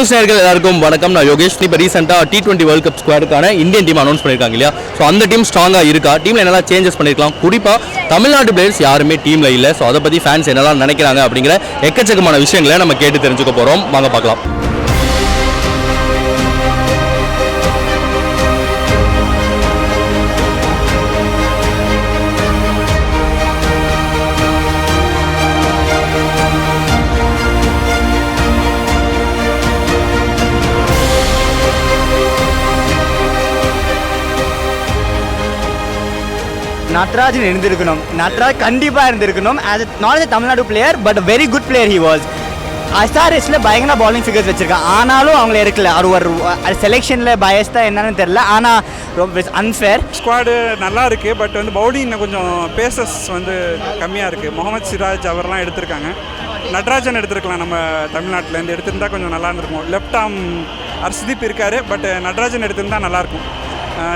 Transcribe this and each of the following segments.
News நேர்கள் எல்லாருக்கும் வணக்கம். நான் யோகேஷ். இப்போ ரீசெண்டாக டி டுவெண்ட்டி வேர்ல்ட் கப் ஸ்குவாடுக்கான இந்தியன் டீம் அனௌன்ஸ் பண்ணியிருக்காங்க இல்லையா? ஸோ அந்த டீம் ஸ்ட்ராங்காக இருக்கா? டீமில் என்னெல்லாம் சேஞ்சஸ் பண்ணியிருக்கலாம் குறிப்பாக தமிழ்நாட்டு பிளேயர்ஸ் யாருமே டீமில் இல்லை. ஸோ அதை பற்றி ஃபேன்ஸ் என்னெல்லாம் நினைக்கிறாங்க அப்படிங்கிற எக்கச்சக்கமான விஷயங்களை நம்ம கேட்டு தெரிஞ்சுக்க போகிறோம் வாங்க பார்க்கலாம். நட்ராஜன் இருந்திருக்கணும். நட்ராஜ் கண்டிப்பாக இருந்திருக்கணும். As not a Tamil Nadu player but very good player he was எஸ்ஆர்எஸில் பயங்கர பாலிங் ஃபிகர்ஸ் வச்சிருக்கான். ஆனாலும் அவங்கள இருக்கல அவர் ஒரு செலெக்ஷனில் பயஸ் தான் என்னன்னு தெரில ஆனால் ரொம்ப அன்ஃபேர் ஸ்குவாடு நல்லா இருக்குது பட் வந்து பவுலிங் கொஞ்சம் பேசஸ் வந்து கம்மியாக இருக்குது முகமது சிராஜ் அவர்லாம் எடுத்திருக்காங்க. நட்ராஜன் எடுத்திருக்கலாம் நம்ம தமிழ்நாட்டிலேருந்து எடுத்திருந்தா கொஞ்சம் நல்லா இருந்திருக்கும். லெஃப்ட் ஆர்ம் அர்ஷதீப் இருக்காரு பட் நட்ராஜன் எடுத்திருந்தா நல்லாயிருக்கும்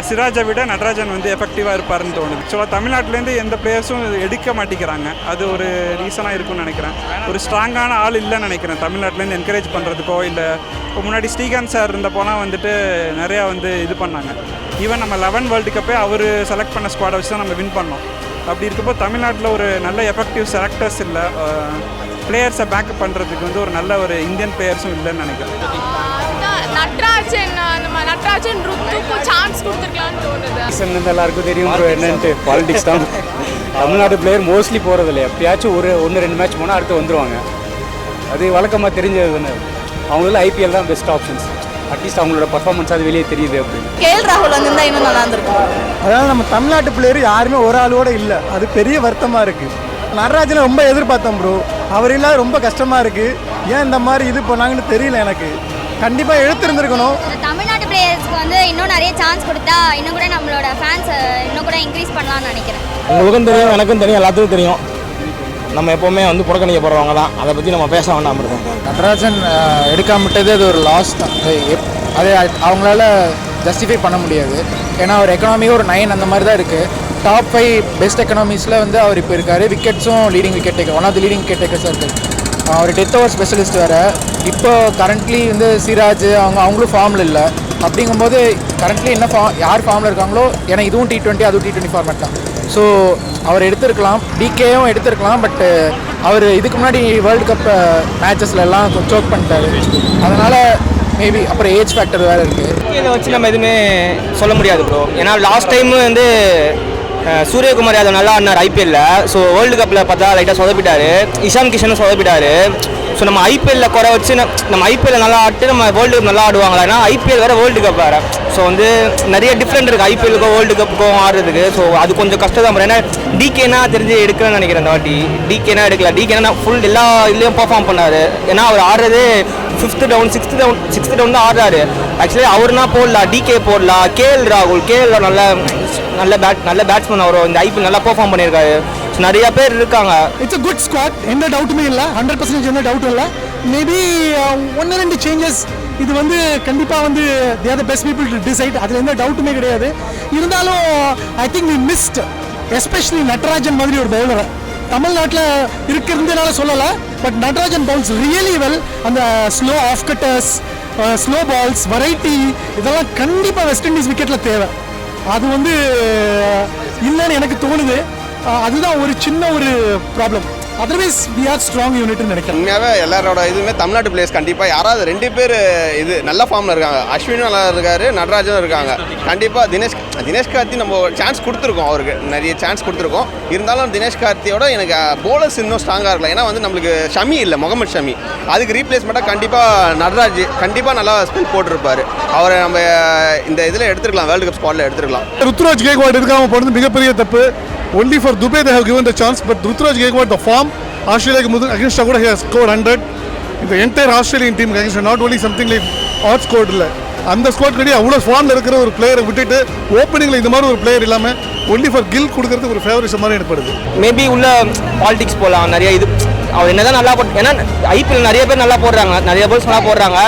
சிராஜை விட நட்ராஜன் வந்து எஃபெக்டிவாக இருப்பாருன்னு தோணுது. ஆக்சுவலாக தமிழ்நாட்டிலேருந்து எந்த பிளேயர்ஸும் எடுக்க மாட்டேங்கிறாங்க. அது ஒரு ரீசனாக இருக்கும்னு நினைக்கிறேன். ஒரு ஸ்ட்ராங்கான ஆள் இல்லைன்னு நினைக்கிறேன். தமிழ்நாட்டிலேருந்து என்கரேஜ் பண்ணுறதுக்கோ இல்லை இப்போ முன்னாடி ஸ்ரீகாந்த் சார் இருந்தப்போலாம் வந்துட்டு நிறையா வந்து இது பண்ணாங்க. ஈவன் நம்ம லெவன் வேர்ல்டு கப்பே அவர் செலக்ட் பண்ண ஸ்குவாடை வச்சு தான் நம்ம வின் பண்ணோம். அப்படி இருக்கப்போ தமிழ்நாட்டில் ஒரு நல்ல எஃபெக்டிவ் செலக்டர்ஸ் இல்லை பிளேயர்ஸை பேக்கப் பண்ணுறதுக்கு வந்து ஒரு நல்ல ஒரு இந்தியன் பிளேயர்ஸும் இல்லைன்னு நினைக்கிறேன். நட்ராஜன் நம்ம நட்ராஜன் ருத்துக்கும் சான்ஸ் கொடுத்துருக்கலாம்னு தோணுது. எல்லாருக்கும் தெரியும் ப்ரோ என்னன்ட்டு? பாலிடிக்ஸ் தான். தமிழ்நாடு பிளேயர் மோஸ்ட்லி போகிறது இல்லை எப்பயாச்சும் ஒரு ஒன்று ரெண்டு மேட்ச் போனால் அடுத்து வந்துருவாங்க. அது வழக்கமாக தெரிஞ்சது தானே? அவங்கள ஐபிஎல் தான் பெஸ்ட் ஆப்ஷன்ஸ் அட்லீஸ்ட் அவங்களோட பர்ஃபார்மன்ஸ் அது வெளியே தெரியுது அப்படின்னு. கேஎல் ராகுல் வந்திருந்தா இன்னும் நல்லா இருந்திருக்கும். அதாவது நம்ம தமிழ்நாட்டு பிளேயர் யாருமே ஒரு ஆளோட இல்லை. அது பெரிய வருத்தமாக இருக்குது நடராஜனை ரொம்ப எதிர்பார்த்தோம் ப்ரோ அவர் இல்லாத ரொம்ப கஷ்டமாக இருக்குது ஏன் இந்த மாதிரி இது பண்ணாங்கன்னு தெரியல எனக்கு. கண்டிப்பாக எடுத்திருந்திருக்கணும். இந்த தமிழ்நாட்டு பிளேயர்ஸ்க்கு வந்து இன்னும் நிறைய சான்ஸ் கொடுத்தா இன்னும் கூட நம்மளோட ஃபேன்ஸ் இன்னும் கூட இன்க்ரீஸ் பண்ணலாம்னு நினைக்கிறேன். உங்களுக்கும் தெரியும் எனக்கும் தெரியும் எல்லாத்துக்கும் தெரியும். நம்ம எப்போவுமே வந்து புறக்கணிக்கப்படுறவங்க தான் அதை பற்றி நம்ம பேச வேண்டாம் இருக்கோம் நடராஜன் எடுக்காம விட்டது அது ஒரு லாஸ் தான். அது அவங்களால ஜஸ்டிஃபை பண்ண முடியாது. ஏன்னா அவர் எக்கனாமியும் ஒரு நைன் அந்த மாதிரி தான் இருக்குது டாப் ஃபைவ் பெஸ்ட் எக்கனாமிஸில் வந்து அவர் இப்போ இருக்கார். விக்கெட்ஸும் leading wicket taker one of the leading wicket டேக்கர்ஸாக இருக்குது அவர் டெத் ஓவர் ஸ்பெஷலிஸ்ட் வேறு. இப்போ கரண்ட்லி வந்து சிராஜ் அவங்க அவங்களும் ஃபார்மில் இல்லை. அப்படிங்கும்போது கரண்ட்லி என்ன ஃபார்ம் யார் ஃபார்மில் இருக்காங்களோ ஏன்னா இதுவும் டி டுவெண்ட்டி அதுவும் டி டுவெண்ட்டி ஃபார்மேட் தான். ஸோ அவர் எடுத்திருக்கலாம். டிகேயும் எடுத்திருக்கலாம் பட்டு அவர் இதுக்கு முன்னாடி வேர்ல்டு கப் மேட்சஸ்ல எல்லாம் சோக் பண்ணிட்டாரு. அதனால் மேபி அப்புறம் ஏஜ் ஃபேக்டர் வேறு இருக்குது இதை வச்சு நம்ம எதுவுமே சொல்ல முடியாது ப்ரோ ஏன்னா லாஸ்ட் டைம் வந்து சூரியகுமார் யாதவ் நல்லா ஆடினார் ஐபிஎல்ல ஸோ வேர்ல்டு கப்பில் பார்த்தா லைட்டாக சொதப்பிட்டாரு. இஷான் கிஷனும் சொதப்பிட்டாரு. ஸோ நம்ம ஐபிஎல்ல குறை வச்சு நம்ம ஐபிஎல்ல நல்லா ஆட்டு நம்ம வேர்ல்டு கப் நல்லா ஆடுவாங்களா? ஏன்னா ஐபிஎல் வேறு வேர்ல்டு கப் வேறு. ஸோ வந்து நிறைய டிஃப்ரெண்ட் இருக்குது ஐபிஎலுக்கும் வேர்ல்டு கப்புக்கும் ஆடுறதுக்கு. ஸோ அது கொஞ்சம் கஷ்டம் தான் ஏன்னா டிகேனா தெரிஞ்சு எடுக்கணும்னு நினைக்கிறேன் இந்த வாட்டி. டிகேனா எடுக்கல. டிகேனா ஃபுல் எல்லா இதுலேயும் பர்ஃபார்ம் பண்ணார். ஏன்னா அவர் ஆடுறது fifth down sixth down sixth down தான் ஆடுறாரு. ஆக்சுவலி அவர்னா போடலாம். டிகே போடலாம். கேஎல் ராகுல். கேஎல் நல்ல நல்ல பேட் நல்ல பேட்ஸ்மேன் அவர். இந்த ஐபிஎல் நல்லா பெர்ஃபார்ம் பண்ணியிருக்காரு. நிறைய பேர் இருக்காங்க. இட்ஸ் அ குட் ஸ்குவாட் எந்த டவுட்டுமே இல்லை. ஹண்ட்ரட் பர்சன்டேஜ் எந்த டவுட்டும் இல்லை. மேபி uh, ஒன்று ரெண்டு சேஞ்சஸ் இது வந்து கண்டிப்பாக வந்து there the best people to decide அதில் எந்த டவுட்டுமே கிடையாது. இருந்தாலும் I think we missed especially Natarajan மாதிரி ஒரு பவுலரை தமிழ்நாட்டில் இருக்கிறதுனால சொல்லலை. But Natarajan bowls really well அந்த slow off cutters slow balls variety இதெல்லாம் கண்டிப்பாக வெஸ்ட் இண்டீஸ் விக்கெட்டில் தேவை. அது வந்து இல்லைன்னு எனக்கு தோணுது. அதுதான் ஒரு சின்ன ஒரு problem otherwise we are strong யூனிட்னு நினைக்கிறேன். உண்மையாகவே எல்லாரோட இதுவுமே தமிழ்நாட்டு பிளேயர்ஸ் கண்டிப்பாக யாராவது ரெண்டு பேர் இது நல்ல ஃபார்மில் இருக்காங்க. அஸ்வினும் நல்லா இருக்காரு நடராஜனும் இருக்காங்க. கண்டிப்பாக தினேஷ் தினேஷ் கார்த்தி நம்ம சான்ஸ் கொடுத்துருக்கோம் அவருக்கு. நிறைய சான்ஸ் கொடுத்துருக்கோம். இருந்தாலும் தினேஷ் கார்த்தியோட எனக்கு போலர்ஸ் இன்னும் ஸ்ட்ராங்காக இருக்கலாம் ஏன்னா வந்து நம்மளுக்கு ஷமி இல்லை முகமது ஷமி. அதுக்கு ரீப்ளேஸ்மெண்ட்டாக கண்டிப்பாக நடராஜ் கண்டிப்பாக நல்லா ஸ்பில் போட்டிருப்பாரு. அவரை நம்ம இந்த இதில் எடுத்துருக்கலாம் வேர்ல்டு கப் ஸ்குவாடில் எடுத்துருக்கலாம். ருத்ராஜ் கேக்வாட் எடுக்காம போனது மிகப்பெரிய தப்பு. Only for Dube they have given the chance but Ruturaj Gaikwad the form ஆஸ்திரேலியாக்கு முதல் அகேன்ஸ்டாக கூட ஹேஸ் ஸ்கோர் ஹண்ட்ரட் இந்த entire Australian team against not only something like odd score இல்லை அந்த ஸ்குவாட் கிடையாது அவ்வளோ ஃபார்மில் இருக்கிற ஒரு பிளேயரை விட்டுட்டு ஓப்பனிங்கில் இந்த மாதிரி ஒரு பிளேயர் இல்லாமல் ஒன்லி ஃபார் கில் கொடுக்கறதுக்கு ஒரு ஃபேவரிசம் மாதிரி ஏற்படுது மேபி உள்ள பாலிடிக்ஸ் போகலாம் நிறைய இது அவர் என்னதான் நல்லா போட் ஏன்னா ஐபிஎல் நிறைய பேர் நல்லா போடுறாங்க. நிறைய பேர் நல்லா போடுறாங்க.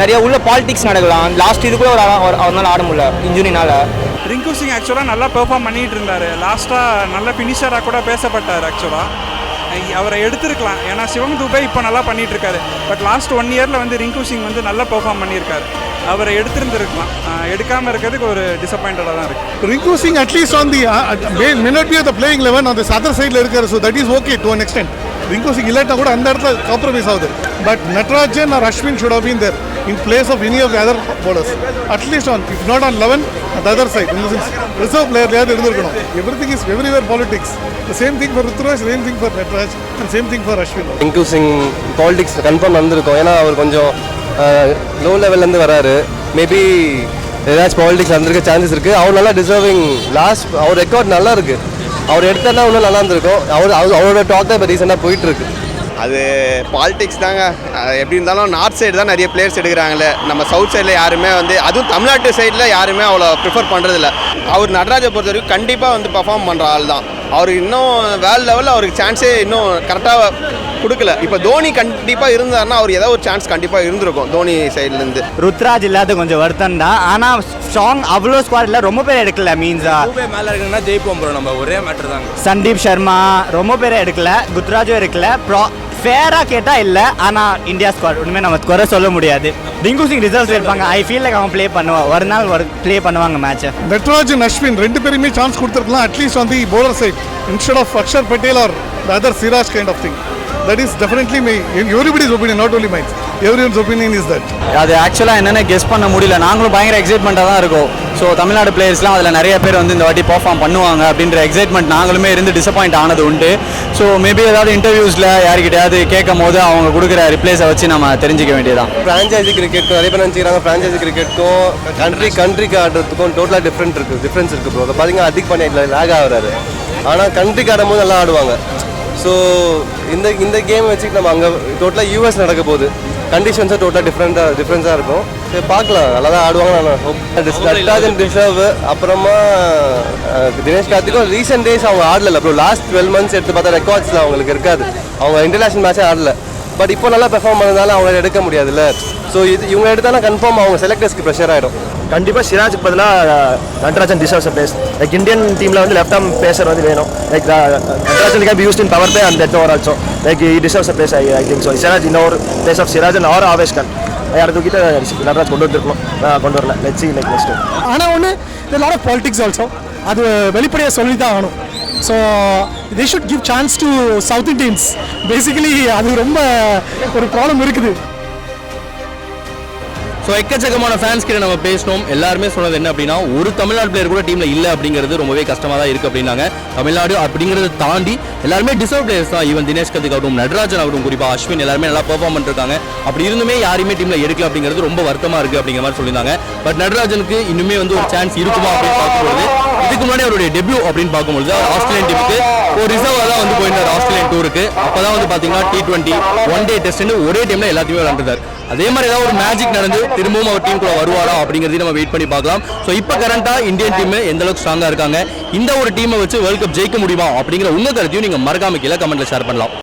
நிறைய உள்ள பாலிடிக்ஸ் நடக்கலாம். லாஸ்ட் இது கூட ஒரு அவரால் ஆட முடியல இன்ஜுரினால ரிங்கு சிங் ஆக்சுவலாக நல்லா பெர்ஃபார்ம் பண்ணிட்டு இருந்தார். லாஸ்ட்டாக நல்ல ஃபினிஷராக கூட பேசப்பட்டார் ஆக்சுவலாக அவரை எடுத்திருக்கலாம். ஏன்னா சிவம் துபே இப்போ நல்லா பண்ணிட்டு இருக்காரு பட் லாஸ்ட் ஒன் இயரில் வந்து ரிங்கு சிங் வந்து நல்லா பெர்ஃபார்ம் பண்ணியிருக்காரு. அவரை எடுத்திருந்திருக்கலாம். எடுக்காமல் இருக்கிறதுக்கு ஒரு டிசப்பாயிண்டடாக தான் இருக்குது Rinku Singh at least least on the uh, uh, may, may eleven அந்த at சைடில் playing 11 on this other side இருக்காரு. So ரிங்கு சிங் இல்லாட்டா கூட அந்த இடத்துல காம்ப்ரமைஸ் ஆகுது. But Natarajan R Ashwin should have been there in place of any of the other bowlers at least on if not on eleven at other side இந்த sense reserve பிளேயர்லையாவது இருந்திருக்கணும். Everything is everywhere politics same thing for Ruturaj same thing for Natraj and same thing for Ashwin Rinku Singh politics confirm வந்திருக்கும். ஏன்னா அவர் கொஞ்சம் low லெவல்லேருந்து வராரு. Maybe ஏதாச்சும் politics வந்திருக்க chances இருக்குது அவர் நல்லா டிசர்விங் லாஸ்ட் அவர் ரெக்கார்ட் நல்லா இருக்குது அவர் எடுத்தா இன்னும் நல்லா இருந்திருக்கும் அவர் அவர்- அவரோட டாக் தான் இப்போ ரீசெண்டாக போயிட்டு இருக்கு அது பாலிடிக்ஸ் தாங்க. எப்படி இருந்தாலும் நார்த் சைடு தான் நிறைய பிளேயர்ஸ் எடுக்கிறாங்களே. நம்ம சவுத் சைடில் யாருமே வந்து அதுவும் தமிழ்நாட்டு சைடில் யாருமே அவ்வளோ ப்ரிஃபர் பண்ணுறதில்ல அவர் நடராஜை பொறுத்த வரைக்கும் கண்டிப்பாக வந்து பர்ஃபார்ம் பண்ணுற ஆள் தான். அவருக்கு இன்னும் வேர்ல்டு லெவலில் அவருக்கு சான்ஸே இன்னும் கரெக்டாக கொடுக்கல. இப்போ தோனி கண்டிப்பாக இருந்தாருன்னா அவர் ஏதோ ஒரு சான்ஸ் கண்டிப்பாக இருந்திருக்கும் தோனி சைட்லேருந்து ருத்ராஜ் இல்லாத கொஞ்சம் வருத்தம் தான். ஆனால் ஸ்ட்ராங் அவ்வளோ ஸ்குவாட் இல்லை ரொம்ப பேர் எடுக்கல மீன்ஸா மேலே இருக்குன்னா ஜெயிப்போம் ப்ரோ நம்ம ஒரே மேட்ரு தாங்க. சந்தீப் சர்மா ரொம்ப பேர் எடுக்கல குத்ராஜும் எடுக்கல. ப்ரா ஃபேராக கேட்டால் இல்லை ஆனால் இந்தியா ஸ்குவாட் ஒன்றுமே நம்ம குறை சொல்ல முடியாது. ரிங்கு சிங் ரிசர்வ்ஸ் இருப்பாங்க. ஐ ஃபீல் லைக் அவன் ப்ளே பண்ணுவான் ஒரு நாள் ஒரு ப்ளே பண்ணுவாங்க மேட்ச்சை நட்ராஜ் அஸ்வின் ரெண்டு பேருமே சான்ஸ் கொடுத்துருக்கலாம் at least on the bowler side instead of Axar Patel or the other Siraj kind of thing that is definitely my everybody's opinion not only mine. Every opinion is that அது ஆக்சுவலாக என்னென்ன guess பண்ண முடியல. நாங்களும் பயங்கர எக்ஸைட்மெண்ட்டாக தான் இருக்கோம். So Tamil Nadu பிளேயர்ஸ்லாம் அதில் நிறைய பேர் வந்து இந்த வாட்டி பர்ஃபார்ம் பண்ணுவாங்க அப்படின்ற எக்ஸைட்மெண்ட் நாங்களுமே இருந்து டிசப்பாயிண்ட் ஆனது உண்டு. ஸோ மேபி ஏதாவது இன்டர்வியூஸில் யார்கிட்டயாவது கேட்கும் போது அவங்க கொடுக்குற ரிப்ளேஸை வச்சு நம்ம தெரிஞ்சுக்க வேண்டியதான் ஃப்ரான்ச்சைசி கிரிக்கெட்க்கும் நிறைய பேர் நினச்சிக்கிறாங்க ஃப்ரான்ச்சைசி கிரிக்கெட்க்கும் கண்ட்ரி கண்ட்ரிக்கு ஆடுறதுக்கும் டோட்டலாக டிஃப்ரெண்ட் இருக்குது டிஃப்ரென்ஸ் இருக்குது ப்ரோ அதை பார்த்தீங்கன்னா அதிக் பண்ணி லேக் ஆகுறாரு. ஆனால் கண்ட்ரிக்கு ஆடும்போது நல்லா ஆடுவாங்க. ஸோ இந்த இந்த கேம் வச்சுட்டு நம்ம அங்கே டோட்டலாக யூஎஸ் நடக்க போகுது. கண்டிஷன்ஸும் டோட்டலாக டிஃப்ரெண்ட்டாக டிஃப்ரென்ஸாக இருக்கும். சரி பார்க்கலாம். நல்லா தான் ஆடுவாங்க நான். hope. நட்ராஜன் டிசர்வ் அப்புறமா தினேஷ் கார்த்திக்கும் ரீசெண்ட் டேஸ் அவங்க ஆடல ப்ரோ லாஸ்ட் டுவெல் மந்த்ஸ் எடுத்து பார்த்தா ரெக்கார்ட்ஸில் அவங்களுக்கு இருக்காது. அவங்க இன்டர்நேஷனல் மேட்சே ஆடல. பட் இப்போ நல்லா பெர்ஃபார்ம் பண்ணதால அவங்க எடுக்க முடியாதுல்ல. ஸோ இது இவங்க எடுத்தாலும் கன்ஃபார்ம் அவங்க செலக்டர்ஸ்க்கு ப்ரெஷர் ஆகிடும் கண்டிப்பாக சிராஜுக்கு பதிலாக Natarajan deserves place like Indian டீமில் வந்து லெஃப்ட் ஆர்ம் பேசர் வந்து வேணும். Like Natarajan can be used in power play and that over also like he deserves place I I think so Siraj இன்னொரு place of Siraj or Avesh Khan யாரை தூக்கிட்டு நட்ராஜ் கொண்டு வந்திருக்கணும். ஆஹ் கொண்டு வரல. லெட் சி லைக் நெக்ஸ்ட் ஆனால் ஒன்று lot of politics also அது வெளிப்படையாக சொல்லி தான் ஆகணும். So they should give chance to south Indians basically அது ரொம்ப ஒரு ப்ராப்ளம் இருக்குது. ஸோ எக்கச்சக்கமான ஃபேன்ஸ் கிட்ட நம்ம பேசணும் எல்லாருமே சொன்னது என்ன அப்படின்னா ஒரு தமிழ்நாடு பிளேயர் கூட டீமில் இல்லை அப்படிங்கிறது ரொம்பவே கஷ்டமாக தான் இருக்குது அப்படின்னாங்க. தமிழ்நாடு அப்படிங்கிறத தாண்டி எல்லாருமே டிசர்வ் பிளேயர்ஸ் தான். ஈவன் தினேஷ் கதிக் ஆகட்டும் நடராஜன் ஆகட்டும் குறிப்பாக அஸ்வின் எல்லாருமே நல்லா பெர்ஃபார்ம் பண்ணிருக்காங்க. அப்படி இருந்துமே யாருமே டீமில் எடுக்கல அப்படிங்கிறது ரொம்ப வருத்தமாக இருக்குது அப்படிங்கிற மாதிரி சொல்லியிருந்தாங்க. பட் நடராஜனுக்கு இன்னுமே வந்து ஒரு சான்ஸ் இருக்குமா அப்படின்னு பார்க்கும்போது இதுக்கு முன்னாடி அவருடைய டெபியூ அப்படின்னு பார்க்கும்போது அவர் ஆஸ்திரேலியன் டீமுக்கு ஒரு ரிசர்வாக தான் வந்து போயிருந்தார் ஆஸ்திரேலியன் டூருக்கு அப்போ தான் வந்து பார்த்தீங்கன்னா டி டுவெண்ட்டி ஒன் டே டெஸ்ட்னு ஒரே டைமில் எல்லாத்தையுமே விளாண்டுருந்தார் அதே மாதிரி ஏதாவது ஒரு மேஜிக் நடந்து திரும்பவும் அவர் டீம் கூட வருவாரா அப்படிங்கிறதையும் நம்ம வெயிட் பண்ணி பார்க்கலாம். ஸோ இப்போ கரண்டாக இந்தியன் டீம் எந்த அளவுக்கு ஸ்ட்ராங்காக இருக்காங்க? இந்த ஒரு டீமை வச்சு வேர்ல்ட் கப் ஜெயிக்க முடியுமா அப்படிங்கிற உங்கள் கருத்தையும் நீங்கள் மறக்காம கீழே கமெண்ட்ல ஷேர் பண்ணலாம்.